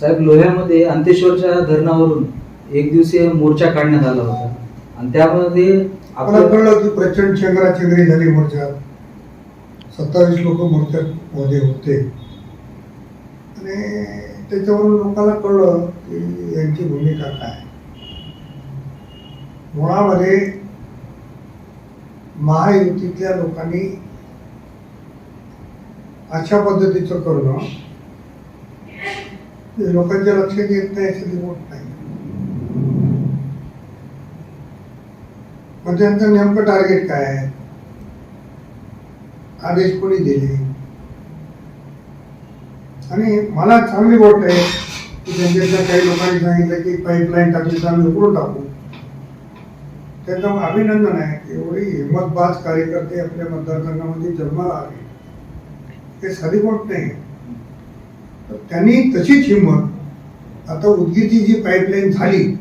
साहेब लोह्यामध्ये अंतेश्वरच्या धरणावरून एक दिवसीय मोर्चा काढण्यात आला होता. आणि त्यामध्ये मला आपलं कळलं की प्रचंड चेंगराचेंगरी झाली मोर्चात सत्तावीस लोक मोर्चात मध्ये होते. आणि त्याच्यावरून लोकांना कळलं की यांची भूमिका काय. मुळामध्ये महायुतीतल्या लोकांनी अशा पद्धतीचं करणं लोकांच्या लक्षात येत नाही याची गोष्ट नाही. मग त्यांचं नेमकं टार्गेट काय आहे? आदेश कोणी दिले? आणि मला चांगली गोष्ट आहे की त्यांच्यातल्या काही लोकांनी सांगितलं की पाईपलाईन टाकली तर आम्ही उकडून टाकू? त्यांचं अभिनंदन आहे की एवढी हिंमतबाज कार्यकर्ते आपल्या मतदारसंघामध्ये जन्माला आले. हे साधी गोष्ट नाही. तर त्यांनी तशीच हिंमत. आता उदगीची जी पाईपलाईन झाली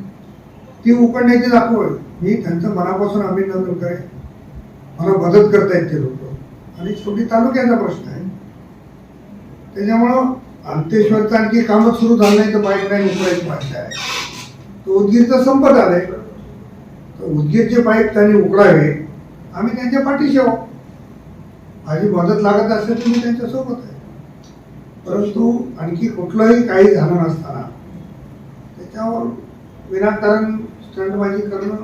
ती उकडण्याची दाखवळ मी त्यांचं मनापासून अभिनंदन करेन. मला मदत करतायत ते लोक. आणि शेवटी तालुक्याचा प्रश्न आहे. त्याच्यामुळं अंतेश्वरचं आणखी कामच सुरू झालं नाही तर पाईपलाईन उकडायची भाषा आहे. तर उदगीरचं संपत आलंय. तर उदगीरचे पाईप त्यांनी उकडावे आम्ही त्यांच्या पाठीशी आहोत. माझी मदत लागत असेल तर मी त्यांच्यासोबत आहे. परंतु आणखी कुठलंही काही झालं नसताना त्याच्यावर विनाकारण स्टंटबाजी करणं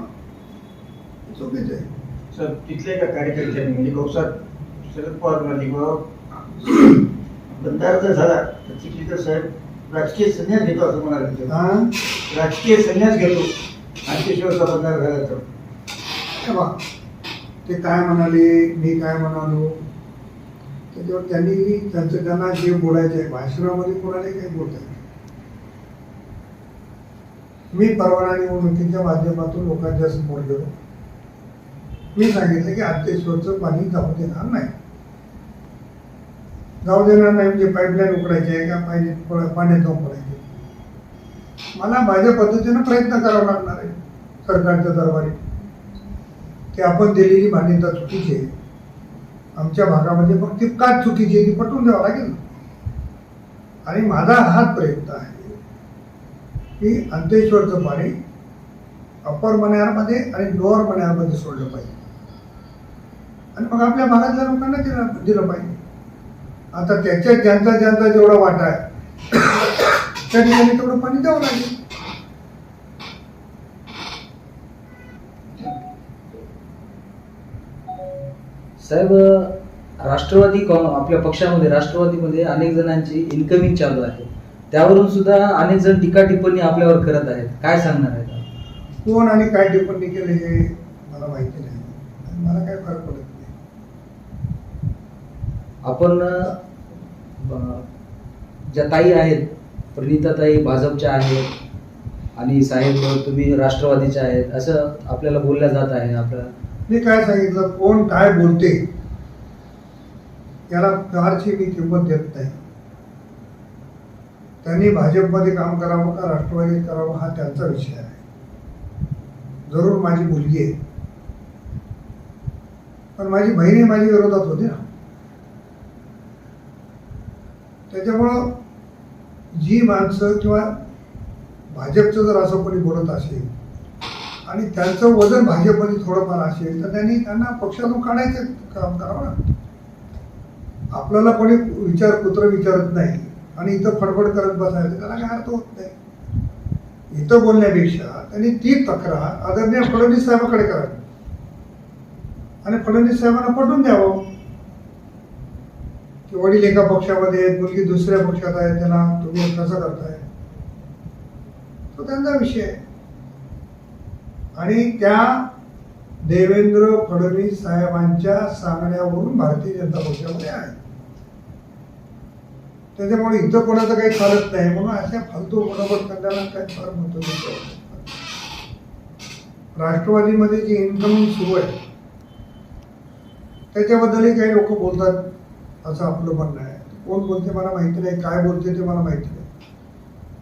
चुकीचं आहे सर तिथले का कार्यकर्त्यांनी म्हणजे गौसात शरद पवार म्हणाले किंवा बंधारा जर झाला तर चिखलीकर साहेब राजकीय संन्यास घेतो असं म्हणाले. हा? राजकीय संन्यास घेतो अंत्येश्वरचा बंधारा झाला तर ते काय म्हणाले मी काय म्हणालो त्याच्यावर त्यांनीही त्यांचं त्यांना जे बोलायचं आहे भाषणामध्ये कोणाला काही बोलता मी परवाना निवडणुकीच्या माध्यमातून लोकांच्या समोर गेलो. मी सांगितलं की अंत्येश्वरचं पाणी जाऊ देणार नाही. जाऊ देणार नाही म्हणजे पाईपलाईन उकडायची आहे का? पाणी पाण्यात जाऊन पडायचे मला माझ्या पद्धतीनं प्रयत्न करावा लागणार आहे सरकारच्या दरबारी. की आपण दिलेली मान्यता चुकीची आहे. आमच्या भागामध्ये मग ती का चुकीची आहे ती पटवून द्यावं लागेल. आणि माझा हाच प्रयत्न आहे की अंतेश्वरचं पाणी अप्पर मण्यामध्ये आणि लोअर मण्यामध्ये सोडलं पाहिजे. आणि मग आपल्या भागातल्या लोकांना दिलं दिलं पाहिजे. आता त्याच्यात ज्यांचा ज्यांचा जेवढा वाटा आहे त्या ठिकाणी तेवढं पाणी द्यावं लागेल. साहेब राष्ट्रवादी आपल्या पक्षामध्ये राष्ट्रवादीमध्ये अनेक जणांची इन्कमिंग चालू आहे. त्यावरून सुद्धा अनेक जण टीका टिप्पणी आपल्यावर करत आहेत. काय सांगणार आहेत कोण आणि काय टिप्पणी केले हे मला माहिती नाही. मला काय फरक पडत नाही. आपण ज्या ताई आहेत प्रणिताताई भाजपच्या आहेत आणि साहेब तुम्ही राष्ट्रवादीच्या आहेत असं आपल्याला बोलल्या जात आहे. आपल्याला मी काय सांगितलं? कोण काय बोलते? याला फारशी मी किंमत देत नाही. त्यांनी भाजपमध्ये काम करावं का राष्ट्रवादीत करावं हा त्यांचा विषय आहे. जरूर माझी मुलगी आहे. पण माझी बहिणी माझी विरोधात होती ना. त्याच्यामुळं जी माणसं किंवा भाजपचं जर असं कोणी बोलत असेल आणि त्यांचं वजन भाजपमध्ये थोडंफार असेल तर त्यांनी त्यांना पक्षातून काढायचं काम करावं ना. आपल्याला कोणी विचार कुत्र विचारत नाही आणि इथं फडफड करत बसायचं त्याला काय अर्थ होत नाही. इथं बोलण्यापेक्षा त्यांनी ती तक्रार आदरणीय फडणवीस साहेबाकडे करावी आणि फडणवीस साहेबांना पटवून द्यावं. की वडील एका पक्षामध्ये आहेत मुलगी दुसऱ्या पक्षात आहे त्यांना तुम्ही कसं करताय? तो त्यांचा विषय आहे. आणि त्या देवेंद्र फडणवीस साहेबांच्या सांगण्यावरून भारतीय जनता पक्षामध्ये आहे. त्याच्यामुळे इथं कोणाचं काही चालत नाही म्हणून अशा फालतू बरोबर काही फार महत्त्व राष्ट्रवादीमध्ये जी इन्कमिंग सुरू आहे त्याच्याबद्दलही काही लोक बोलतात असं आपलं म्हणणं आहे. कोण बोलते मला माहिती नाही काय बोलते ते मला माहिती नाही.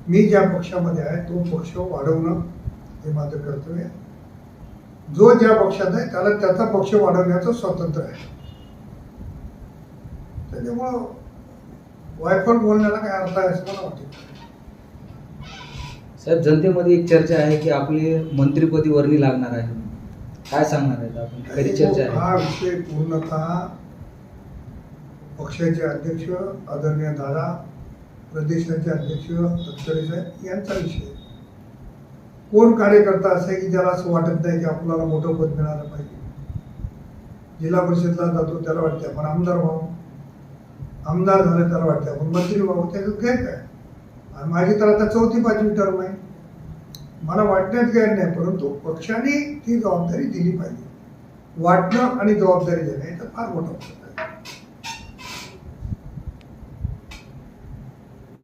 मी ज्या पक्षामध्ये आहे तो पक्ष वाढवणं हे माझं कर्तव्य आहे. जो ज्या पक्षात आहे त्याला त्याचा पक्ष वाढवण्याचं स्वातंत्र्य आहे. त्याच्यामुळं वायफळ बोलण्याला काय अर्थ आहे असं मला वाटतं. साहेब जनतेमध्ये एक चर्चा आहे की आपली मंत्रिपदी वर्णी लागणार आहे. काय सांगणार आहेत आपण? खरी चर्चा हा आहे विषय पूर्णतः पक्षाचे अध्यक्ष आदरणीय दादा प्रदेशाचे अध्यक्ष तत्कडे साहेब यांचा विषय. कोण कार्यकर्ता असं आहे की ज्याला असं वाटत नाही की आपल्याला मोठं पद मिळालं पाहिजे? जिल्हा परिषदला जातो त्याला वाटते आपण आमदार व्हावं. आमदार झालं त्याला वाटते आपण मंत्री व्हावं त्याच्यात गैर काय? आणि माझी तर आता चौथी पाचवी टर्म आहे. मला वाटण्यात गैर नाही परंतु पक्षाने ती जबाबदारी दिली पाहिजे. वाटणं आणि जबाबदारी देणं याचा फार मोठा फरक